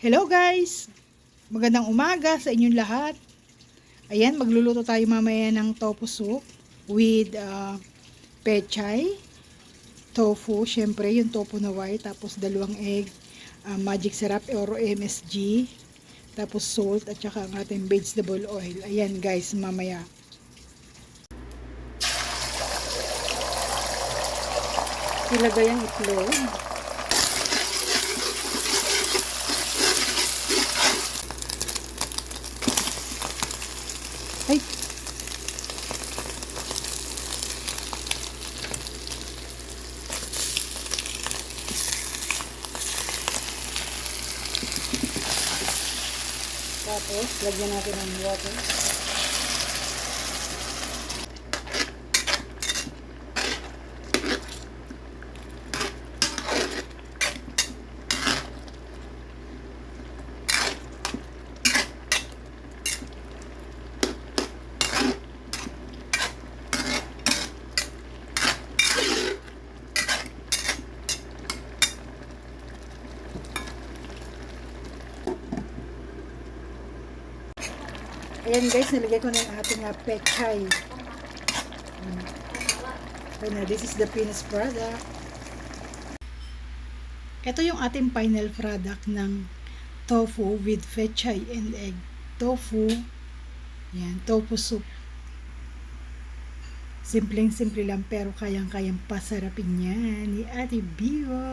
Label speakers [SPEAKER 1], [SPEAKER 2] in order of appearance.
[SPEAKER 1] Hello guys! Magandang umaga sa inyong lahat. Ayan, magluluto tayo mamaya ng tofu soup with uh, pechay, tofu, syempre yung tofu na white, tapos dalawang egg, uh, magic syrup or MSG, tapos salt at saka ang ating vegetable oil. Ayan guys, mamaya. Ilagay ang itlog. Ay! Tapos, lagyan natin ng water. Ayan guys, nilagay ko na yung ating uh, pechay. Okay na, this is the finished product. Ito yung ating final product ng tofu with pechay and egg. Tofu, yan, tofu soup. Simpleng-simple lang pero kayang-kayang pasarapin yan ni Ate Biwa.